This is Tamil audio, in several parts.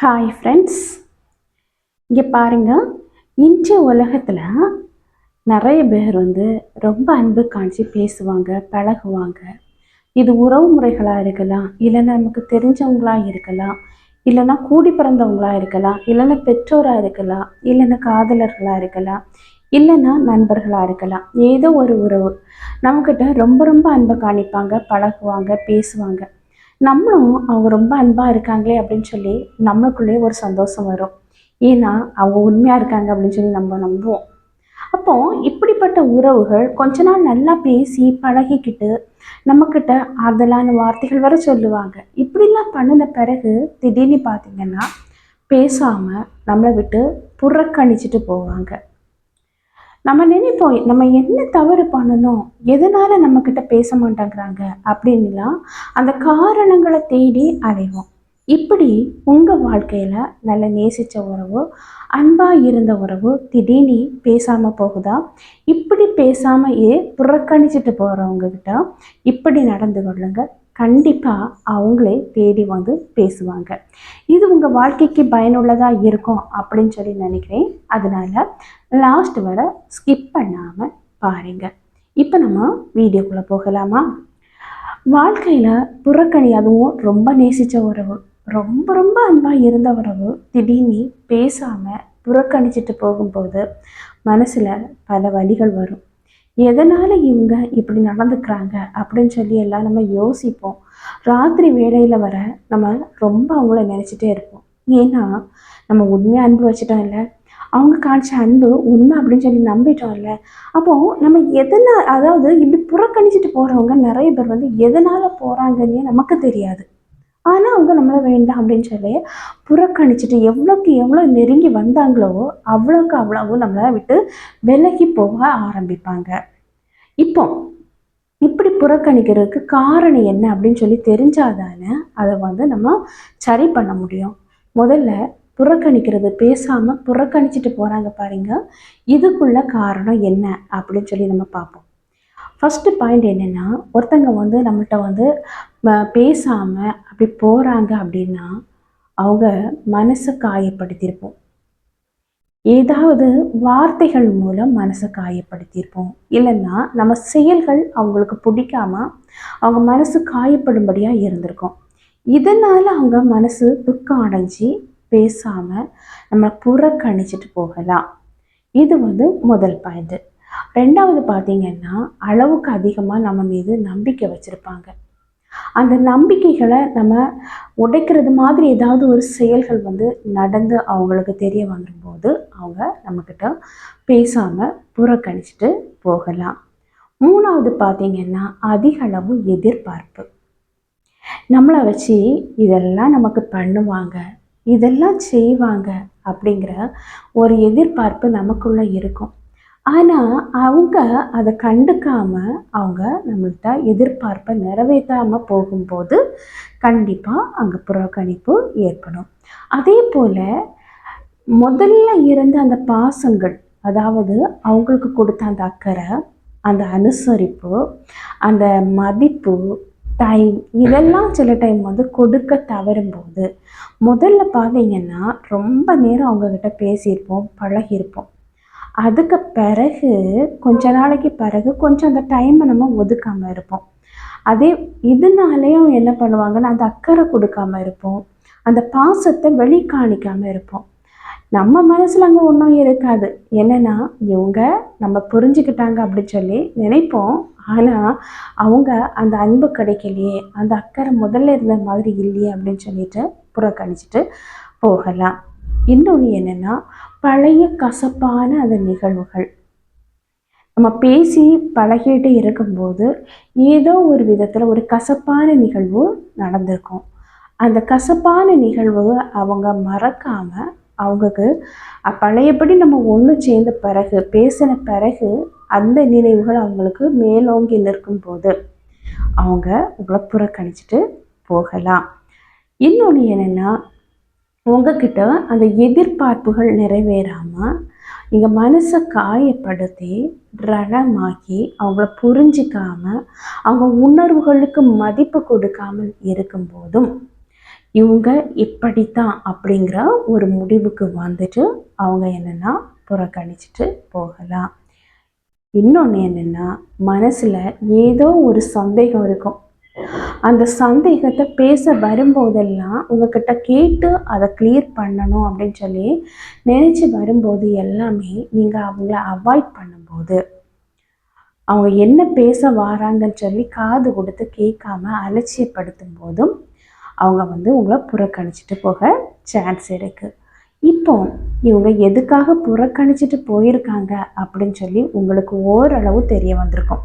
ஹாய் ஃப்ரெண்ட்ஸ் இங்கே பாருங்கள் இன்றைய உலகத்தில் நிறைய பேர் வந்து ரொம்ப அன்பு காமிச்சு பேசுவாங்க பழகுவாங்க. இது உறவு முறைகளாக இருக்கலாம் இல்லைன்னா நமக்கு தெரிஞ்சவங்களாக இருக்கலாம் இல்லைன்னா கூடி பிறந்தவங்களாக இருக்கலாம் இல்லைன்னா பெற்றோராக இருக்கலாம் இல்லைன்னா காதலர்களாக இருக்கலாம் இல்லைன்னா நண்பர்களாக இருக்கலாம். ஏதோ ஒரு உறவு. நம்மக்கிட்ட ரொம்ப ரொம்ப அன்பை காணிப்பாங்க பழகுவாங்க பேசுவாங்க. நம்மளும் அவங்க ரொம்ப அன்பாக இருக்காங்களே அப்படின்னு சொல்லி நம்மளுக்குள்ளேயே ஒரு சந்தோஷம் வரும். ஏன்னா அவங்க உண்மையாக இருக்காங்க அப்படின்னு சொல்லி நம்ம நம்புவோம். அப்போ இப்படிப்பட்ட உறவுகள் கொஞ்ச நாள் நல்லா பேசி பழகிக்கிட்டு நம்மக்கிட்ட ஆறுதலான வார்த்தைகள் வர சொல்லுவாங்க. இப்படிலாம் பண்ணின பிறகு திடீர்னு பார்த்தீங்கன்னா பேசாமல் நம்மளை விட்டு புறக்கணிச்சிட்டு போவாங்க. நம்ம நினைப்போம் நம்ம என்ன தவறு பண்ணணும் எதனால நம்மக்கிட்ட பேச மாட்டேங்கிறாங்க அப்படின்லாம் அந்த காரணங்களை தேடி அலைவோம் இப்படி உங்கள் வாழ்க்கையில் நல்ல நேசித்த உறவு அன்பாக இருந்த உறவு திடீர்னு பேசாமல் போகுதா? இப்படி பேசாமையே புறக்கணிச்சிட்டு போகிறவங்கக்கிட்ட இப்படி நடந்து கொள்ளுங்க. கண்டிப்பாக அவங்களே தேடி வந்து பேசுவாங்க. இது உங்கள் வாழ்க்கைக்கு பயனுள்ளதாக இருக்கும் அப்படின்னு சொல்லி நினைக்கிறேன். அதனால் லாஸ்ட் வர ஸ்கிப் பண்ணாமல் பாருங்கள் இப்போ நம்ம வீடியோக்குள்ளே போகலாமா? வாழ்க்கையில் புறக்கணி அதுவும் ரொம்ப நேசித்த உறவு ரொம்ப ரொம்ப அன்பாக இருந்த உறவு திடீர்னு பேசாமல் புறக்கணிச்சிட்டு போகும்போது மனசில் பல வழிகள் வரும். எதனால் இவங்க இப்படி நடந்துக்கிறாங்க அப்படின்னு சொல்லி எல்லாம் நம்ம யோசிப்போம். ராத்திரி வேலையில் வர நம்ம ரொம்ப அவங்கள நினச்சிட்டே இருப்போம். ஏன்னா நம்ம உண்மையாக அன்பு வச்சுட்டோம் இல்லை? அவங்க காமிச்ச அன்பு உண்மை அப்படின்னு சொல்லி நம்பிட்டோம்ல அப்போது நம்ம எதனால் அதாவது இப்படி புறக்கணிச்சிட்டு போகிறவங்க நிறைய பேர் வந்து எதனால் போகிறாங்கன்னே நமக்கு தெரியாது. ஆனால் அவங்க நம்மளை வேண்டாம் அப்படின்னு சொல்லி புறக்கணிச்சிட்டு எவ்வளோக்கு எவ்வளோ நெருங்கி வந்தாங்களோ அவ்வளோக்கு அவ்வளவு நம்மளை விட்டு விலகி போக ஆரம்பிப்பாங்க. இப்போ இப்படி புறக்கணிக்கிறதுக்கு காரணம் என்ன அப்படின்னு சொல்லி தெரிஞ்சாதானே அதை வந்து நம்ம சரி பண்ண முடியும். முதல்ல புறக்கணிக்கிறது பேசாமல் புறக்கணிச்சிட்டு போகிறாங்க பாருங்க. இதுக்குள்ள காரணம் என்ன அப்படின்னு சொல்லி நம்ம பார்ப்போம். ஃபஸ்ட்டு பாயிண்ட் என்னென்னா ஒருத்தங்க வந்து நம்மள்கிட்ட வந்து பேசாமல் அப்படி போகிறாங்க அப்படின்னா அவங்க மனசை காயப்படுத்தியிருப்போம். ஏதாவது வார்த்தைகள் மூலம் மனசை காயப்படுத்தியிருப்போம். இல்லைன்னா நம்ம செயல்கள் அவங்களுக்கு பிடிக்காம அவங்க மனசு காயப்படும்படியாக இருந்திருக்கும். இதனால் அவங்க மனசு துக்கம் அடைஞ்சி பேசாமல் நம்மளை புறக்கணிச்சிட்டு போகலாம். இது வந்து முதல் பாயிண்ட்டு ரெண்டாவது பார்த்தீங்கன்னா அளவுக்கு அதிகமாக நம்ம மீது நம்பிக்கை வச்சுருப்பாங்க. அந்த நம்பிக்கைகளை நம்ம உடைக்கிறது மாதிரி ஏதாவது ஒரு செயல்கள் வந்து நடந்து அவங்களுக்கு தெரிய வந்துடும்போது அவங்க நம்மக்கிட்ட பேசாமல் புறக்கணிச்சிட்டு போகலாம். மூணாவது பார்த்திங்கன்னா அதிக அளவு எதிர்பார்ப்பு. நம்மளை வச்சு இதெல்லாம் நமக்கு பண்ணுவாங்க இதெல்லாம் செய்வாங்க அப்படிங்கிற ஒரு எதிர்பார்ப்பு நமக்குள்ளே இருக்கும். ஆனால் அவங்க அதை கண்டுக்காமல் அவங்க நம்மள்கிட்ட எதிர்பார்ப்பை நிறைவேற்றாமல் போகும்போது கண்டிப்பாக அங்கே புறக்கணிப்பு ஏற்படும். அதே போல் முதல்ல இருந்த அந்த பாசங்கள் அதாவது அவங்களுக்கு கொடுத்த அந்த அக்கறை அந்த அனுசரிப்பு அந்த மதிப்பு டைம் இதெல்லாம் சில டைம் வந்து கொடுக்க தவறும்போது முதல்ல பார்த்தீங்கன்னா ரொம்ப நேரம் அவங்கக்கிட்ட பேசியிருப்போம் பழகியிருப்போம். அதுக்கு பிறகு கொஞ்ச நாளைக்கு பிறகு கொஞ்சம் அந்த டைமை நம்ம ஒதுக்காமல் இருப்போம். அதே இதனாலேயும் என்ன பண்ணுவாங்கன்னா அந்த அக்கறை கொடுக்காம இருப்போம். அந்த பாசத்தை வெளிக்காணிக்காமல் இருப்போம். நம்ம மனசில் அங்கே ஒன்றும் இருக்காது. என்னென்னா இவங்க நம்ம புரிஞ்சுக்கிட்டாங்க அப்படின்னு சொல்லி நினைப்போம். ஆனால் அவங்க அந்த அன்பு கிடைக்கலையே அந்த அக்கறை முதல்ல இருந்த மாதிரி இல்லையே அப்படின்னு சொல்லிட்டு புறக்கணிச்சிட்டு போகலாம். இன்னொன்று என்னென்னா பழைய கசப்பான அந்த நிகழ்வுகள். நம்ம பேசி பழகிட்டு இருக்கும்போது ஏதோ ஒரு விதத்தில் ஒரு கசப்பான நிகழ்வு நடந்திருக்கும். அந்த கசப்பான நிகழ்வு அவங்க மறக்காமல் அவங்களுக்கு பழையபடி நம்ம ஒன்று சேர்ந்த பிறகு பேசின பிறகு அந்த நினைவுகள் அவங்களுக்கு மேலோங்கி நிற்கும் போது அவங்க உங்களை புறக்கணிச்சிட்டு போகலாம். இன்னொன்று என்னென்னா உங்ககிட்ட அந்த எதிர்பார்ப்புகள் நிறைவேறாமல் நீங்கள் மனசை காயப்படுத்தி ரணமாக்கி அவங்கள புரிஞ்சிக்காம அவங்க உணர்வுகளுக்கு மதிப்பு கொடுக்காமல் இருக்கும்போதும் இவங்க இப்படித்தான் அப்படிங்கிற ஒரு முடிவுக்கு வந்துட்டு அவங்க என்னென்னா புறக்கணிச்சிட்டு போகலாம். இன்னொன்று என்னென்னா மனசில் ஏதோ ஒரு சந்தேகம் இருக்கும். அந்த சந்தேகத்தை பேச வரும்போதெல்லாம் உங்ககிட்ட கேட்டு அதை கிளியர் பண்ணணும் அப்படின்னு சொல்லி நினச்சி வரும்போது எல்லாமே நீங்கள் அவங்கள அவாய்ட் பண்ணும்போது அவங்க என்ன பேச வராங்கன்னு சொல்லி காது கொடுத்து கேட்காம அலட்சியப்படுத்தும் போதும் அவங்க வந்து உங்களை புறக்கணிச்சிட்டு போக சான்ஸ் இருக்குது இப்போ இவங்க எதுக்காக புறக்கணிச்சிட்டு போயிருக்காங்க அப்படின்னு சொல்லி உங்களுக்கு ஓரளவு தெரிய வந்திருக்கும்.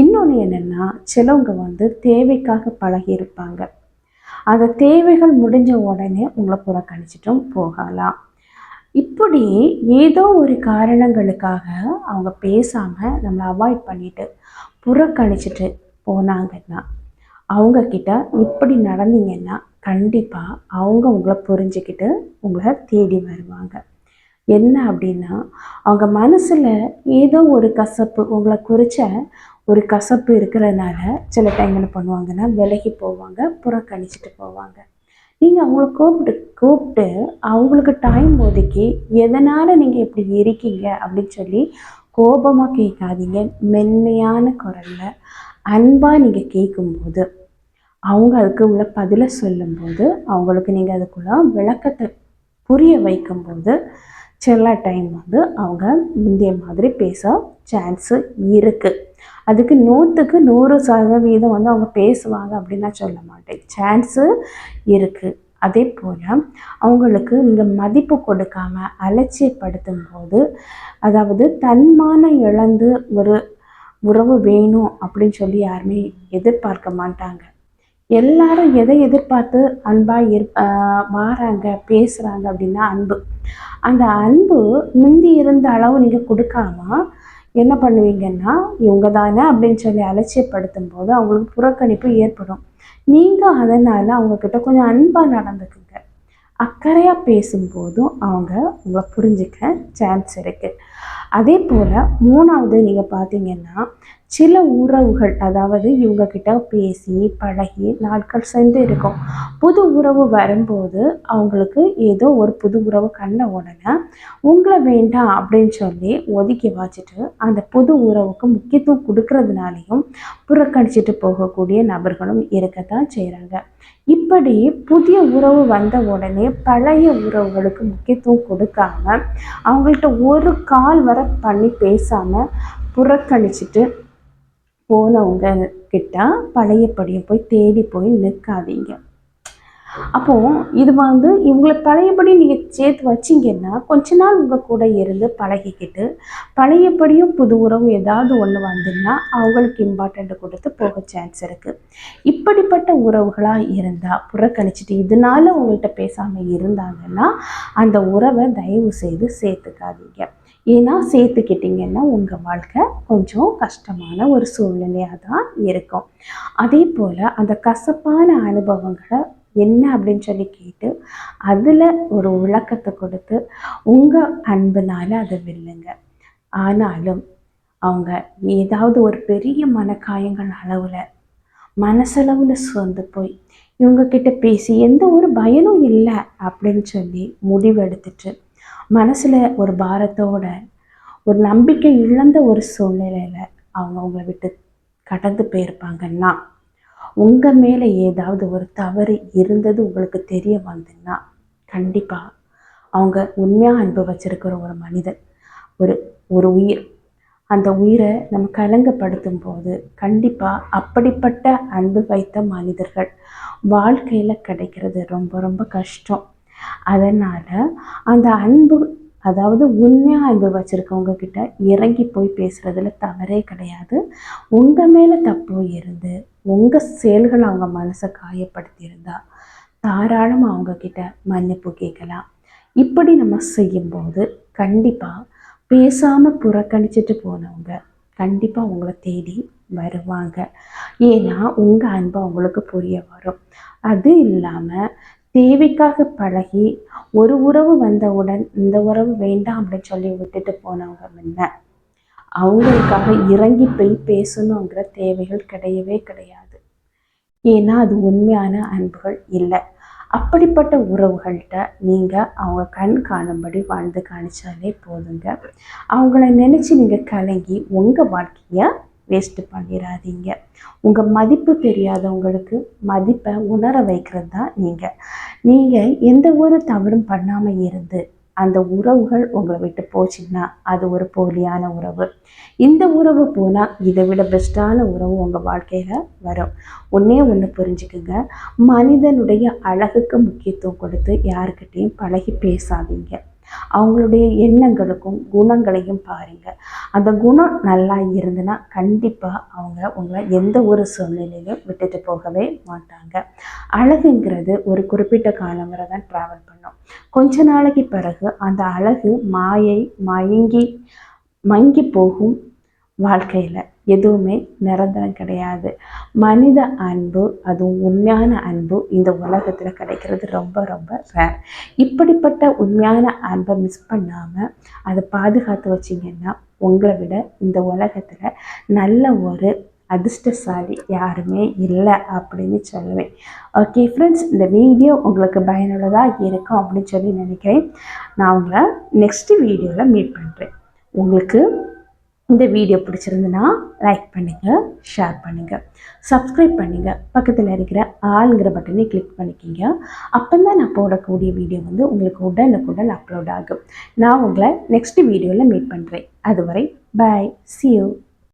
இன்னொன்று என்னென்னா சிலவங்க வந்து தேவைக்காக பழகியிருப்பாங்க. அந்த தேவைகள் முடிஞ்ச உடனே உங்களை புறக்கணிச்சிட்டும் போகலாம். இப்படி ஏதோ ஒரு காரணங்களுக்காக அவங்க பேசாமல் நம்மளை அவாய்ட் பண்ணிட்டு புறக்கணிச்சிட்டு போனாங்கன்னா அவங்கக்கிட்ட இப்படி நடந்தீங்கன்னா கண்டிப்பாக அவங்க உங்களை புரிஞ்சுக்கிட்டு உங்களை தேடி வருவாங்க. என்ன அப்படின்னா அவங்க மனசில் ஏதோ ஒரு கசப்பு உங்களை குறித்த ஒரு கசப்பு இருக்கிறதுனால சில டைம் என்ன பண்ணுவாங்கன்னா விலகி போவாங்க புறக்கணிச்சிட்டு போவாங்க. நீங்கள் அவங்கள கூப்பிட்டு கூப்பிட்டு அவங்களுக்கு டைம் ஒதுக்கி எதனால் நீங்கள் இப்படி இருக்கீங்க அப்படின்னு சொல்லி கோபமாக கேட்காதீங்க. மென்மையான குரலில் அன்பாக நீங்கள் கேட்கும்போது அவங்க அதுக்கு உள்ள பதிலை சொல்லும்போது அவங்களுக்கு நீங்கள் அதுக்குள்ள விளக்கத்தை புரிய வைக்கும்போது சில டைம் வந்து அவங்க முந்தைய மாதிரி பேச சான்ஸு இருக்குது அதுக்கு நூற்றுக்கு நூறு சதவீதம் வந்து அவங்க பேசுவாங்க அப்படின்னு நான் சொல்ல மாட்டேன். சான்ஸு இருக்குது அதே போல் அவங்களுக்கு நீங்கள் மதிப்பு கொடுக்காம அலட்சியப்படுத்தும் போது அதாவது தன்மானம் இழந்து ஒரு உறவு வேணும் அப்படின்னு சொல்லி யாருமே எதிர்பார்க்க மாட்டாங்க. எல்லாரும் எதை எதிர்பார்த்து அன்பாக இரு மாறாங்க பேசுகிறாங்க அப்படின்னா அன்பு. அந்த அன்பு முந்தி இருந்த அளவு நீங்கள் கொடுக்காம என்ன பண்ணுவீங்கன்னா இவங்க தானே அப்படின்னு சொல்லி அலட்சியப்படுத்தும் போது அவங்களுக்கு புறக்கணிப்பு ஏற்படும். நீங்கள் அதனால் அவங்கக்கிட்ட கொஞ்சம் அன்பாக நடந்துக்குங்க. அக்கறையாக பேசும்போதும் அவங்க உங்களை புரிஞ்சிக்க சான்ஸ் இருக்குது அதே போல் மூணாவது நீங்கள் பார்த்தீங்கன்னா சில உறவுகள் அதாவது இவங்க கிட்ட பேசி பழகி நாட்கள் சென்று இருக்கும். புது உறவு வரும்போது அவங்களுக்கு ஏதோ ஒரு புது உறவு கண்ட உடனே உங்களை வேண்டாம் அப்படின்னு சொல்லி ஒதுக்கி வச்சுட்டு அந்த புது உறவுக்கு முக்கியத்துவம் கொடுக்கறதுனாலையும் புறக்கணிச்சிட்டு போகக்கூடிய நபர்களும் இருக்கத்தான் செய்கிறாங்க இப்படி புதிய உறவு வந்த உடனே பழைய உறவுகளுக்கு முக்கியத்துவம் கொடுக்காம அவங்கள்ட்ட ஒரு கால் வர பண்ணி பேசாமல் புறக்கணிச்சிட்டு போனவங்க கிட்ட பழையபடியை போய் தேடி போய் நிற்காதீங்க. அப்போது இது வந்து இவங்களை பழையபடி நீங்கள் சேர்த்து வச்சிங்கன்னா கொஞ்ச நாள் உங்கள் கூட இருந்து பழகிக்கிட்டு பழையபடியும் புது உறவு ஏதாவது ஒன்று வந்துன்னா அவங்களுக்கு இம்பார்ட்டண்ட் கொடுத்து போக சான்ஸ் இருக்குது இப்படிப்பட்ட உறவுகளாக இருந்தால் புறக்கணிச்சிட்டு இதனால உங்கள்கிட்ட பேசாமல் இருந்தாங்கன்னா அந்த உறவை தயவு செய்து சேர்த்துக்காதீங்க. ஏன்னா சேர்த்துக்கிட்டிங்கன்னா உங்கள் வாழ்க்கை கொஞ்சம் கஷ்டமான ஒரு சூழ்நிலையாக தான் இருக்கும். அதே போல் அந்த கசப்பான அனுபவங்களை என்ன அப்படின்னு சொல்லி கேட்டு அதில் ஒரு விளக்கத்தை கொடுத்து உங்கள் அன்புனால் அதை வெல்லுங்க. ஆனாலும் அவங்க ஏதாவது ஒரு பெரிய மனக்காயங்கள் அளவில் மனசளவில் சுவந்து போய் இவங்கக்கிட்ட பேசி எந்த ஒரு பயனும் இல்லை அப்படின்னு சொல்லி முடிவெடுத்துட்டு மனசில் ஒரு பாரத்தோட ஒரு நம்பிக்கை இழந்த ஒரு சூழ்நிலையில் அவங்க உங்களை விட்டு கடந்து போயிருப்பாங்கன்னா உங்கள் மேலே ஏதாவது ஒரு தவறு இருந்தது உங்களுக்கு தெரிய வந்துன்னா கண்டிப்பாக அவங்க உண்மையாக அன்பு வச்சுருக்கிற ஒரு மனிதன் ஒரு ஒரு உயிர். அந்த உயிரை நம்ம கலங்கப்படுத்தும் போது கண்டிப்பாக அப்படிப்பட்ட அன்பு வைத்த மனிதர்கள் வாழ்க்கையில் கிடைக்கிறது ரொம்ப ரொம்ப கஷ்டம். அதனால் அந்த அன்பு அதாவது உண்மையாக அன்பு வச்சுருக்கவங்க கிட்ட இறங்கி போய் பேசுகிறதுல தவறே கிடையாது. உங்கள் மேலே தப்பு இருந்து உங்கள் செயல்கள் அவங்க மனசை காயப்படுத்தியிருந்தா தாராளமாக அவங்கக்கிட்ட மன்னிப்பு கேட்கலாம். இப்படி நம்ம செய்யும்போது கண்டிப்பாக பேசாமல் புறக்கணிச்சிட்டு போனவங்க கண்டிப்பாக உங்களை தேடி வருவாங்க. ஏன்னா உங்கள் அன்பு அவங்களுக்கு புரிய வரும். அது இல்லாமல் தேவைக்காக பழகி ஒரு உறவு வந்தவுடன் இந்த உறவு வேண்டாம் அப்படின்னு சொல்லி விட்டுட்டு போனவங்க முன்ன. அவங்களுக்காக இறங்கி போய் பேசணுங்கிற தேவைகள் கிடையவே கிடையாது. ஏன்னா அது உண்மையான அன்புகள் இல்லை. அப்படிப்பட்ட உறவுகள்கிட்ட நீங்கள் அவங்க கண் காணும்படி வாழ்ந்து காணிச்சாலே போதுங்க. அவங்கள நினச்சி நீங்கள் கலங்கி உங்கள் வாழ்க்கையை வேஸ்ட்டு பண்ணிடாதீங்க உங்கள் மதிப்பு தெரியாதவங்களுக்கு மதிப்பை உணர வைக்கிறது தான் நீங்கள் நீங்கள் எந்த ஒரு தவறும் பண்ணாமல் இருந்து அந்த உறவுகள் உங்களை விட்டு போச்சுன்னா அது ஒரு போலியான உறவு. இந்த உறவு போனால் இதை விட பெஸ்ட்டான உறவு உங்கள் வாழ்க்கையில் வரும். ஒன்றே ஒன்று புரிஞ்சுக்குங்க. மனிதனுடைய அழகுக்கு முக்கியத்துவம் கொடுத்து யாருக்கிட்டேயும் பழகி பேசாதீங்க. அவங்களுடைய எண்ணங்களுக்கும் குணங்களையும் பாருங்கள் அந்த குணம் நல்லா இருந்துன்னா கண்டிப்பாக அவங்க உங்களை எந்த ஒரு சூழ்நிலையிலும் விட்டுட்டு போகவே மாட்டாங்க. அழகுங்கிறது ஒரு குறிப்பிட்ட காலம் வரை தான் ட்ராவல் பண்ணும். கொஞ்ச நாளைக்கு பிறகு அந்த அழகு மாயை மயங்கி மங்கி போகும் வாழ்க்கையில். எதுவுமே நிரந்தரம் கிடையாது. மனித அன்பு அதுவும் உண்மையான அன்பு இந்த உலகத்தில் கிடைக்கிறது ரொம்ப ரொம்ப ரேர் இப்படிப்பட்ட உண்மையான அன்பை மிஸ் பண்ணாமல் அதை பாதுகாத்து வச்சிங்கன்னா உங்களை விட இந்த உலகத்தில் நல்ல ஒரு அதிர்ஷ்டசாலி யாருமே இல்லை அப்படின்னு சொல்லுவேன். ஓகே ஃப்ரெண்ட்ஸ் இந்த வீடியோ உங்களுக்கு பயனுள்ளதாக இருக்கும் அப்படின்னு சொல்லி நினைக்கிறேன். நான் உங்களை நெக்ஸ்ட் வீடியோவில் மீட் பண்ணுறேன் உங்களுக்கு இந்த வீடியோ பிடிச்சிருந்துன்னா லைக் பண்ணுங்கள் ஷேர் பண்ணுங்கள் சப்ஸ்கிரைப் பண்ணுங்கள் பக்கத்தில் இருக்கிற ஆளுங்கிற பட்டனை கிளிக் பண்ணிக்கிங்க. அப்போ தான் நான் போடக்கூடிய வீடியோ வந்து உங்களுக்கு உடனுக்குடன் அப்லோட் ஆகும். நான் உங்களை நெக்ஸ்ட் வீடியோவில் மீட் பண்ணுறேன் அதுவரை பாய் சி யூ